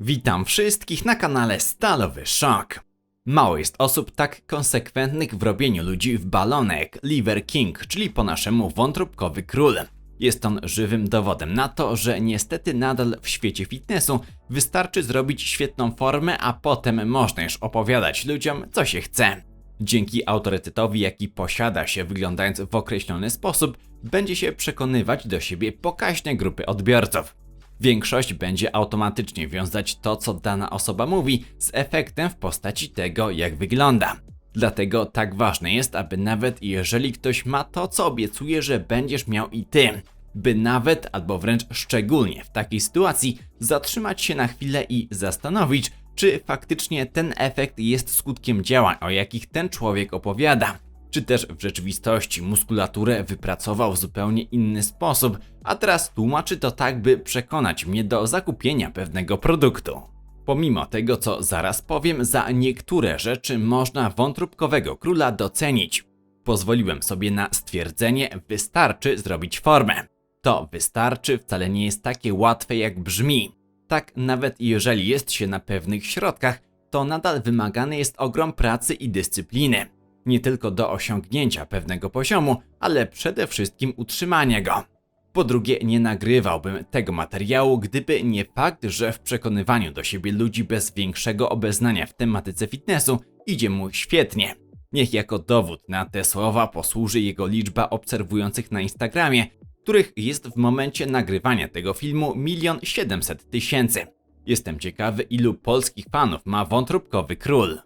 Witam wszystkich na kanale Stalowy Szok. Mało jest osób tak konsekwentnych w robieniu ludzi w balonek Liver King, czyli po naszemu wątróbkowy król. Jest on żywym dowodem na to, że niestety nadal w świecie fitnessu wystarczy zrobić świetną formę, a potem można już opowiadać ludziom, co się chce. Dzięki autorytetowi, jaki posiada się wyglądając w określony sposób, będzie się przekonywać do siebie pokaźne grupy odbiorców. Większość będzie automatycznie wiązać to, co dana osoba mówi, z efektem w postaci tego, jak wygląda. Dlatego tak ważne jest, aby nawet jeżeli ktoś ma to, co obiecuje, że będziesz miał i ty, by nawet albo wręcz szczególnie w takiej sytuacji zatrzymać się na chwilę i zastanowić, czy faktycznie ten efekt jest skutkiem działań, o jakich ten człowiek opowiada. Czy też w rzeczywistości muskulaturę wypracował w zupełnie inny sposób, a teraz tłumaczy to tak, by przekonać mnie do zakupienia pewnego produktu. Pomimo tego, co zaraz powiem, za niektóre rzeczy można wątróbkowego króla docenić. Pozwoliłem sobie na stwierdzenie, wystarczy zrobić formę. To wystarczy wcale nie jest takie łatwe jak brzmi. Tak, nawet jeżeli jest się na pewnych środkach, to nadal wymagany jest ogrom pracy i dyscypliny. Nie tylko do osiągnięcia pewnego poziomu, ale przede wszystkim utrzymania go. Po drugie, nie nagrywałbym tego materiału, gdyby nie fakt, że w przekonywaniu do siebie ludzi bez większego obeznania w tematyce fitnessu idzie mu świetnie. Niech jako dowód na te słowa posłuży jego liczba obserwujących na Instagramie, których jest w momencie nagrywania tego filmu 1 700 tysięcy. Jestem ciekawy, ilu polskich fanów ma wątróbkowy król.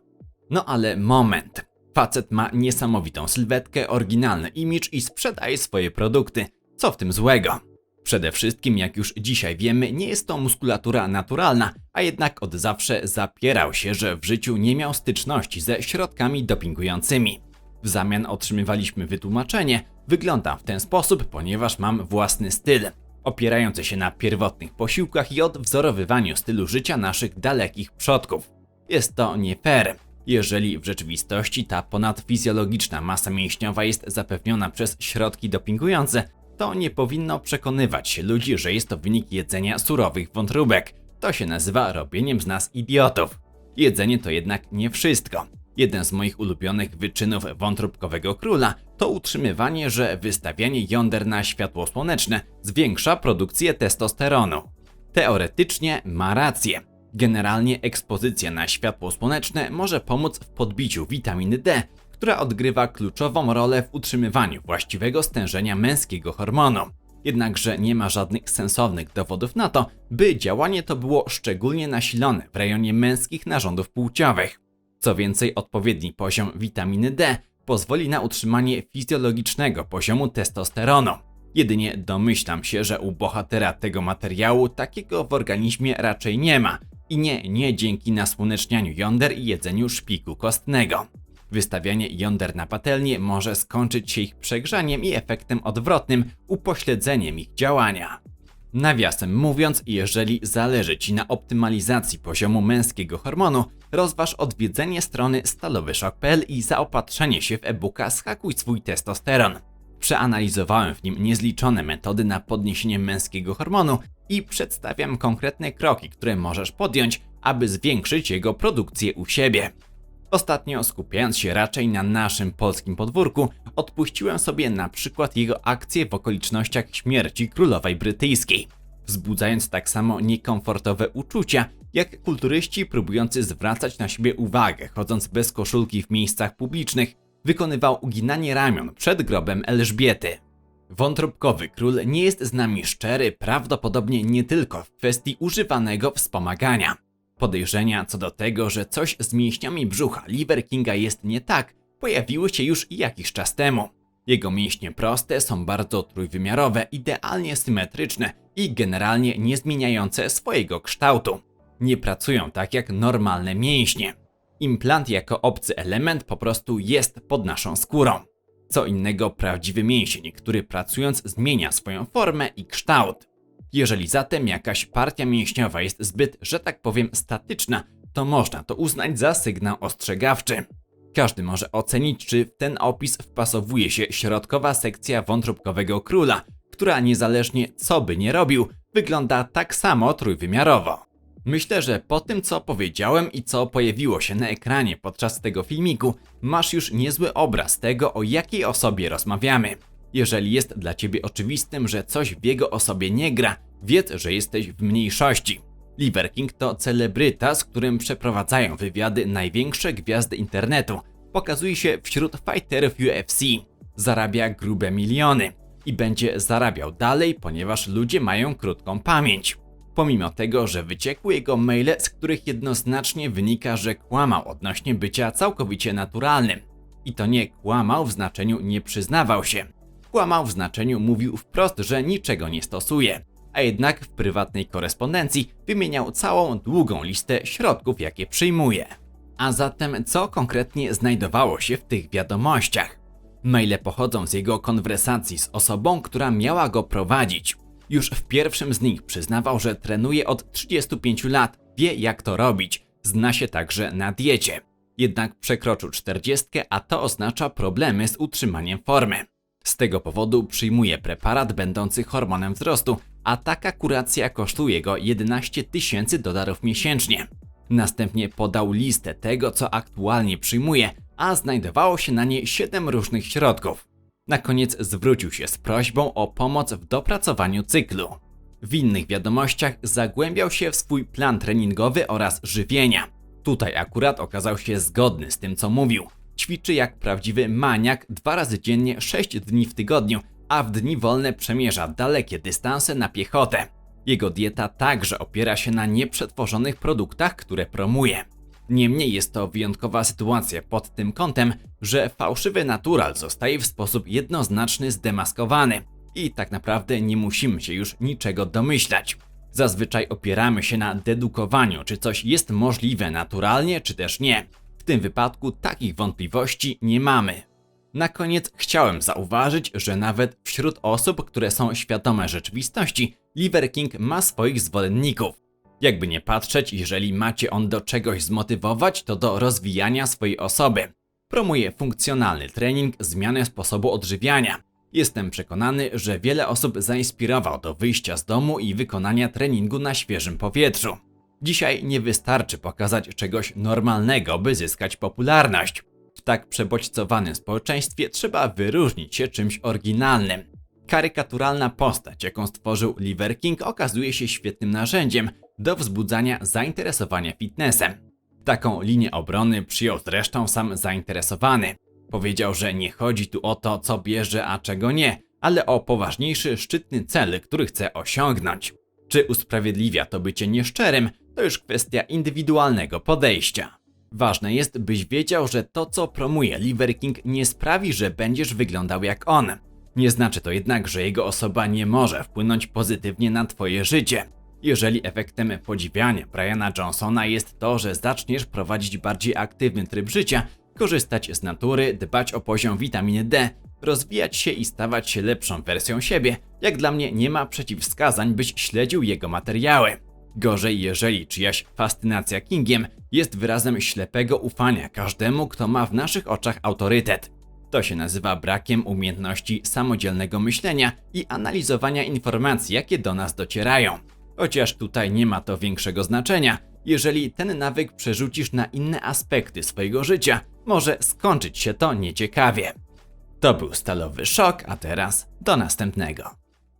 No ale moment. Facet ma niesamowitą sylwetkę, oryginalny imidż i sprzedaje swoje produkty. Co w tym złego? Przede wszystkim, jak już dzisiaj wiemy, nie jest to muskulatura naturalna, a jednak od zawsze zapierał się, że w życiu nie miał styczności ze środkami dopingującymi. W zamian otrzymywaliśmy wytłumaczenie, wyglądam w ten sposób, ponieważ mam własny styl, opierający się na pierwotnych posiłkach i odwzorowywaniu stylu życia naszych dalekich przodków. Jest to nie fair. Jeżeli w rzeczywistości ta ponadfizjologiczna masa mięśniowa jest zapewniona przez środki dopingujące, to nie powinno przekonywać ludzi, że jest to wynik jedzenia surowych wątróbek. To się nazywa robieniem z nas idiotów. Jedzenie to jednak nie wszystko. Jeden z moich ulubionych wyczynów wątróbkowego króla to utrzymywanie, że wystawianie jąder na światło słoneczne zwiększa produkcję testosteronu. Teoretycznie ma rację. Generalnie ekspozycja na światło słoneczne może pomóc w podbiciu witaminy D, która odgrywa kluczową rolę w utrzymywaniu właściwego stężenia męskiego hormonu. Jednakże nie ma żadnych sensownych dowodów na to, by działanie to było szczególnie nasilone w rejonie męskich narządów płciowych. Co więcej, odpowiedni poziom witaminy D pozwoli na utrzymanie fizjologicznego poziomu testosteronu. Jedynie domyślam się, że u bohatera tego materiału takiego w organizmie raczej nie ma. I nie, nie dzięki nasłonecznianiu jąder i jedzeniu szpiku kostnego. Wystawianie jąder na patelnię może skończyć się ich przegrzaniem i efektem odwrotnym, upośledzeniem ich działania. Nawiasem mówiąc, jeżeli zależy Ci na optymalizacji poziomu męskiego hormonu, rozważ odwiedzenie strony stalowyszok.pl i zaopatrzenie się w e-booka Schakuj swój testosteron. Przeanalizowałem w nim niezliczone metody na podniesienie męskiego hormonu i przedstawiam konkretne kroki, które możesz podjąć, aby zwiększyć jego produkcję u siebie. Ostatnio, skupiając się raczej na naszym polskim podwórku, odpuściłem sobie na przykład jego akcję w okolicznościach śmierci królowej brytyjskiej, wzbudzając tak samo niekomfortowe uczucia, jak kulturyści próbujący zwracać na siebie uwagę, chodząc bez koszulki w miejscach publicznych, wykonywał uginanie ramion przed grobem Elżbiety. Wątróbkowy król nie jest z nami szczery, prawdopodobnie nie tylko w kwestii używanego wspomagania. Podejrzenia co do tego, że coś z mięśniami brzucha Liver Kinga jest nie tak, pojawiły się już jakiś czas temu. Jego mięśnie proste są bardzo trójwymiarowe, idealnie symetryczne i generalnie nie zmieniające swojego kształtu. Nie pracują tak jak normalne mięśnie. Implant jako obcy element po prostu jest pod naszą skórą. Co innego prawdziwy mięsień, który pracując zmienia swoją formę i kształt. Jeżeli zatem jakaś partia mięśniowa jest zbyt, że tak powiem, statyczna, to można to uznać za sygnał ostrzegawczy. Każdy może ocenić, czy w ten opis wpasowuje się środkowa sekcja wątróbkowego króla, która niezależnie co by nie robił, wygląda tak samo trójwymiarowo. Myślę, że po tym co powiedziałem i co pojawiło się na ekranie podczas tego filmiku, masz już niezły obraz tego, o jakiej osobie rozmawiamy. Jeżeli jest dla ciebie oczywistym, że coś w jego osobie nie gra, wiedz, że jesteś w mniejszości. Liver King to celebryta, z którym przeprowadzają wywiady największe gwiazdy internetu. Pokazuje się wśród fighterów UFC. Zarabia grube miliony i będzie zarabiał dalej, ponieważ ludzie mają krótką pamięć. Pomimo tego, że wyciekły jego maile, z których jednoznacznie wynika, że kłamał odnośnie bycia całkowicie naturalnym. I to nie kłamał w znaczeniu nie przyznawał się. Kłamał w znaczeniu mówił wprost, że niczego nie stosuje. A jednak w prywatnej korespondencji wymieniał całą długą listę środków, jakie przyjmuje. A zatem co konkretnie znajdowało się w tych wiadomościach? Maile pochodzą z jego konwersacji z osobą, która miała go prowadzić. Już w pierwszym z nich przyznawał, że trenuje od 35 lat, wie jak to robić, zna się także na diecie. Jednak przekroczył 40, a to oznacza problemy z utrzymaniem formy. Z tego powodu przyjmuje preparat będący hormonem wzrostu, a taka kuracja kosztuje go 11 tysięcy dolarów miesięcznie. Następnie podał listę tego, co aktualnie przyjmuje, a znajdowało się na niej 7 różnych środków. Na koniec zwrócił się z prośbą o pomoc w dopracowaniu cyklu. W innych wiadomościach zagłębiał się w swój plan treningowy oraz żywienia. Tutaj akurat okazał się zgodny z tym, co mówił. Ćwiczy jak prawdziwy maniak dwa razy dziennie, 6 dni w tygodniu, a w dni wolne przemierza dalekie dystanse na piechotę. Jego dieta także opiera się na nieprzetworzonych produktach, które promuje. Niemniej jest to wyjątkowa sytuacja pod tym kątem, że fałszywy natural zostaje w sposób jednoznaczny zdemaskowany i tak naprawdę nie musimy się już niczego domyślać. Zazwyczaj opieramy się na dedukowaniu, czy coś jest możliwe naturalnie, czy też nie. W tym wypadku takich wątpliwości nie mamy. Na koniec chciałem zauważyć, że nawet wśród osób, które są świadome rzeczywistości, Liver King ma swoich zwolenników. Jakby nie patrzeć, jeżeli macie on do czegoś zmotywować, to do rozwijania swojej osoby. Promuje funkcjonalny trening, zmianę sposobu odżywiania. Jestem przekonany, że wiele osób zainspirował do wyjścia z domu i wykonania treningu na świeżym powietrzu. Dzisiaj nie wystarczy pokazać czegoś normalnego, by zyskać popularność. W tak przebodźcowanym społeczeństwie trzeba wyróżnić się czymś oryginalnym. Karykaturalna postać, jaką stworzył Liver King, okazuje się świetnym narzędziem do wzbudzania zainteresowania fitnessem. Taką linię obrony przyjął zresztą sam zainteresowany. Powiedział, że nie chodzi tu o to, co bierze, a czego nie, ale o poważniejszy, szczytny cel, który chce osiągnąć. Czy usprawiedliwia to bycie nieszczerym, to już kwestia indywidualnego podejścia. Ważne jest, byś wiedział, że to, co promuje Liver King, nie sprawi, że będziesz wyglądał jak on. Nie znaczy to jednak, że jego osoba nie może wpłynąć pozytywnie na twoje życie. Jeżeli efektem podziwiania Briana Johnsona jest to, że zaczniesz prowadzić bardziej aktywny tryb życia, korzystać z natury, dbać o poziom witaminy D, rozwijać się i stawać się lepszą wersją siebie, jak dla mnie nie ma przeciwwskazań, byś śledził jego materiały. Gorzej, jeżeli czyjaś fascynacja Kingiem jest wyrazem ślepego ufania każdemu, kto ma w naszych oczach autorytet. To się nazywa brakiem umiejętności samodzielnego myślenia i analizowania informacji, jakie do nas docierają. Chociaż tutaj nie ma to większego znaczenia, jeżeli ten nawyk przerzucisz na inne aspekty swojego życia, może skończyć się to nieciekawie. To był stalowy szok, a teraz do następnego.